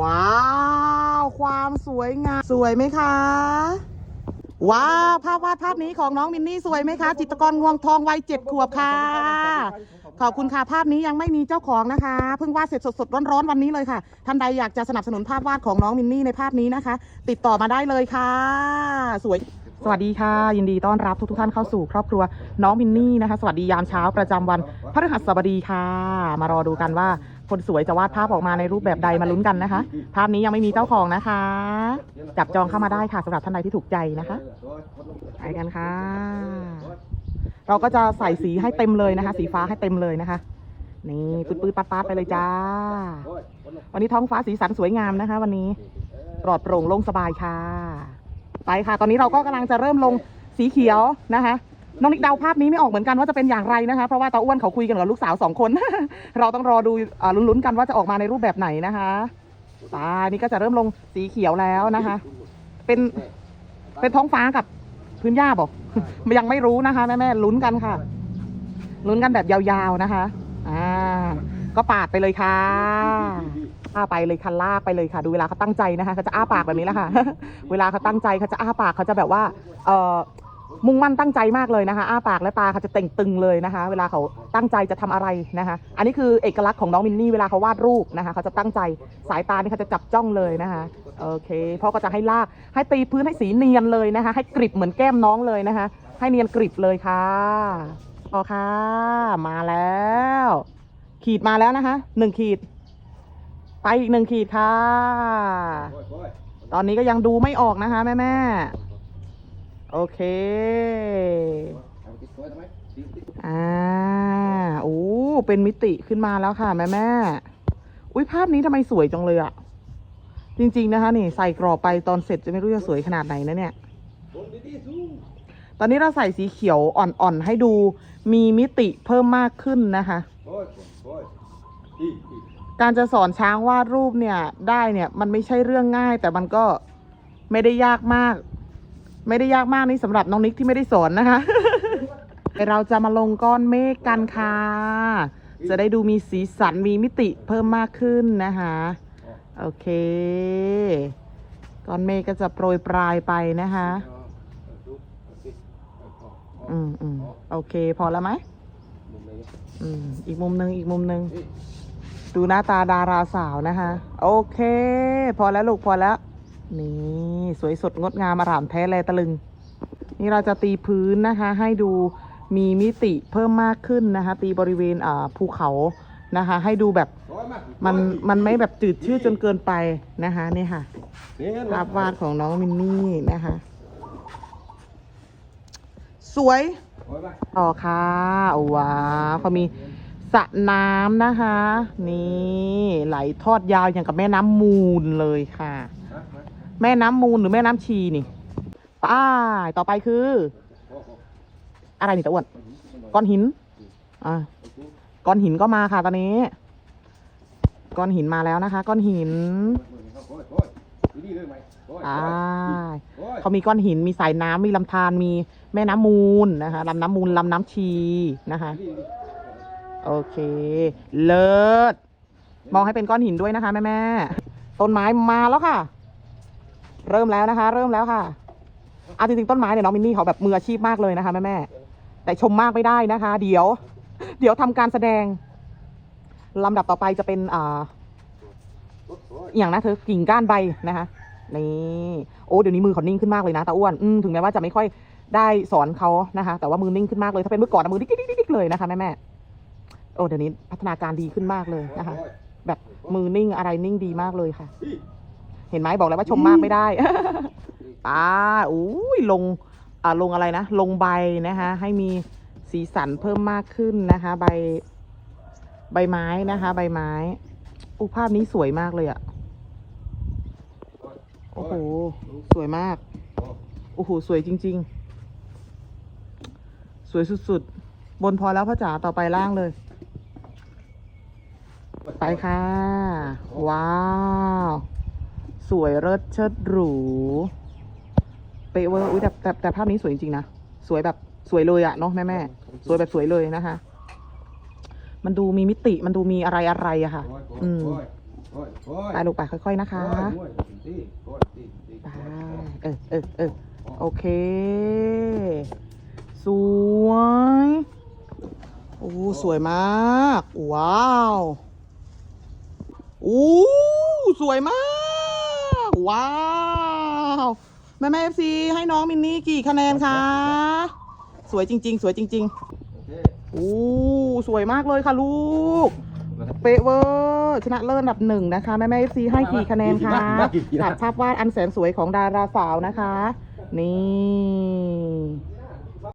ว้าว ความสวยงาม สวยไหมคะ ว้าวภาพวาดภาพนี้ของน้องมินนี่สวยไหมคะ จิตรกรงวงทองวัยเจ็ดขวบค่ะ ขอบคุณค่ะภาพนี้ยังไม่มีเจ้าของนะคะ เพิ่งวาดเสร็จสดๆร้อนๆวันนี้เลยค่ะ ท่านใดอยากจะสนับสนุนภาพวาดของน้องมินนี่ในภาพนี้นะคะ ติดต่อมาได้เลยค่ะ สวยสวัสดีค่ะ ยินดีต้อนรับทุกๆท่านเข้าสู่ครอบครัวน้องมินนี่นะคะ สวัสดียามเช้าประจำวันพฤหัสบดีค่ะ มารอดูกันว่า คนสวยจะวาดภาพออกมาในรูปแบบใดมาลุ้นกันนะคะ ภาพนี้ยังไม่มีเจ้าของนะคะ จับจองเข้ามาได้ค่ะสำหรับท่านใดที่ถูกใจนะคะไปกันค่ะ เราก็จะใส่สีให้เต็มเลยนะคะ สีฟ้าให้เต็มเลยนะคะ นี่ปืดๆปัดๆไปเลยจ้า วันนี้ท้องฟ้าสีสันสวยงามนะคะ วันนี้ปลอดโปร่งโล่งสบายค่ะ ไปค่ะ ตอนนี้เราก็กำลังจะเริ่มลงสีเขียวนะคะ น้องนิกเดาภาพนี้ไม่ออกเหมือนกันว่าจะเป็นอย่างไรนะคะ เพราะว่าตาอ้วนเขาคุยกันกับลูกสาวสองคน เราต้องรอดูอ่าลุ้นๆกันว่าจะออกมาในรูปแบบไหนนะคะตานี่ก็จะเริ่มลงสีเขียวแล้วนะคะ เป็นเป็นท้องฟ้ากับพื้นหญ้าบอกยังไม่รู้นะคะแม่แม่ๆลุ้นกันค่ะลุ้นกันแบบยาวๆนะคะอ่าก็ปาดไปเลยค่ะอ้าไปเลยค่ะลากไปเลยค่ะ ดูเวลาเขาตั้งใจนะคะเขาจะอ้าปากแบบนี้แหละค่ะ เวลาเขาตั้งใจเขาจะอ้าปากเขาจะแบบว่า เออ มุ่งมั่นตั้งใจมากเลยนะคะอ้าปากและตาเขาจะเต่งตึงเลยนะคะ เวลาเขาตั้งใจจะทำอะไรนะคะ อันนี้คือเอกลักษณ์ของน้องมินนี่เวลาเขาวาดรูปนะคะเขาจะตั้งใจสายตานี่เขาจะจับจ้องเลยนะคะโอเคพ่อก็จะให้ลากให้ตีพื้นให้สีเนียนเลยนะคะ ให้กริบเหมือนแก้มน้องเลยนะคะ ให้เนียนกริบเลยค่ะพอค่ะ มาแล้ว ขีดมาแล้วนะคะหนึ่งขีด ไปอีกหนึ่งขีดค่ะ ตอนนี้ก็ยังดูไม่ออกนะคะ แม่แม่ โอเค อ่าโอ้เป็นมิติขึ้นมาแล้วค่ะ แม่แม่อุ้ยภาพนี้ทำไมสวยจังเลยอะจริง ๆ นะคะ นี่ใส่กรอบไปตอนเสร็จจะไม่รู้จะสวยขนาดไหนนะเนี่ย ตอนนี้เราใส่สีเขียวอ่อนๆให้ดูมีมิติเพิ่มมากขึ้นนะคะ การจะสอนช้างวาดรูปเนี่ยได้เนี่ย มันไม่ใช่เรื่องง่าย แต่มันก็ไม่ได้ยากมาก ไม่ได้ยากมากนี่สำหรับน้องนิกที่ไม่ได้สอนนะคะ เราจะมาลงก้อนเมฆกันค่ะ จะได้ดูมีสีสันมีมิติเพิ่มมากขึ้นนะคะ โอเค ก้อนเมฆก็จะโปรยปลายไปนะคะ อืมอืมโอเค พอแล้วไหมอืมอีกมุมหนึ่งอีกมุมหนึ่งดูหน้าตาดาราสาวนะคะ โอเค พอแล้วลูกพอแล้ว นี่สวยสดงดงามอร่ามแท้แลตะลึง นี่เราจะตีพื้นนะคะให้ดูมีมิติเพิ่มมากขึ้นนะคะ ตีบริเวณอ่าภูเขานะคะ ให้ดูแบบมันมันไม่แบบจืดชืดจนเกินไปนะคะนี่ค่ะภาพวาดของน้องมินนี่นะคะ สวยต่อค่ะว้าวเขามีสระน้ำนะคะ นี่ไหลทอดยาวอย่างกับแม่น้ำมูลเลยค่ะ แม่น้ำมูลหรือแม่น้ำชีนี่ป้ายต่อไปคือ อะไรนี่ตะอ้วนก้อนหิน อ่าก้อนหินก็มาค่ะตอนนี้ ก้อนหินมาแล้วนะคะ ก้อนหินอ่าเขามีก้อนหินมีสายน้ำมีลำธารมีแม่น้ำมูลนะคะลำน้ำมูลลำน้ำชีนะคะโอเค เลิศ มองให้เป็นก้อนหินด้วยนะคะ แม่แม่ๆต้นไม้มาแล้วค่ะ เริ่มแล้วนะคะ เริ่มแล้วค่ะอาจริงๆต้นไม้เนี่ยน้องมินนี่เขาแบบมืออาชีพมากเลยนะคะแม่แม่แต่ชมมากไม่ได้นะคะ เดี๋ยว เดี๋ยวทำการแสดงลำดับต่อไปจะเป็นอ่าอย่างนะเธอกิ่งก้านใบนะคะนี่โอ้เดี๋ยวนี้มือเขานิ่งขึ้นมากเลยนะตาอ้วนอืมถึงแม้ว่าจะไม่ค่อยได้สอนเขานะคะ แต่ว่ามือนิ่งขึ้นมากเลยถ้าเป็นเมื่อก่อนมือดิ๊กดิ๊กเลยนะคะแม่แม่โอ้เดี๋ยวนี้พัฒนาการดีขึ้นมากเลยนะคะ แบบมือนิ่งอะไรนิ่งดีมากเลยค่ะ เห็นไหมบอกแล้วว่าชมมากไม่ได้ ป้าอุ้ยลงอ่าลงอะไรนะ ลงใบนะคะ ให้มีสีสันเพิ่มมากขึ้นนะคะ ใบ ใบไม้นะคะ ใบไม้อุยภาพนี้สวยมากเลยอะ่ะโอ้โห สวยมาก โอ้โห สวยจริง ๆ สวยสุดๆ บนพอแล้วพ่อจ๋าต่อไปล่างเลย ไปค่ะ ว้าว สวยเลิศเชิดหรูเป๊ะเวอร์อุ้ยแต่แต่แต่ภาพนี้สวยจริงๆนะ สวยแบบสวยเลยอะเนาะแม่แม่ๆสวยแบบสวยเลยนะคะ มันดูมีมิติมันดูมีอะไรอะไรอะค่ะ อืมโอ้ยโอ้ยไปลูกไปค่อย ๆ นะคะโอ้ยตีโอ้ยตีตีไปเออเออเออโอเค สวย โอ้สวยมาก ว้าว โอ้สวยมาก ว้าวแม่แม่เอฟซีให้น้องมินนี่กี่คะแนนคะ สวยจริง ๆ สวยจริงๆโอ้สวยมากเลยค่ะลูก เป๊ะเวอร์ชนะเลิศอันดับหนึ่งนะคะแม่แม่เอฟซีให้กี่คะแนนคะจับภาพวาดอันแสนสวยของดาราสาวนะคะ นี่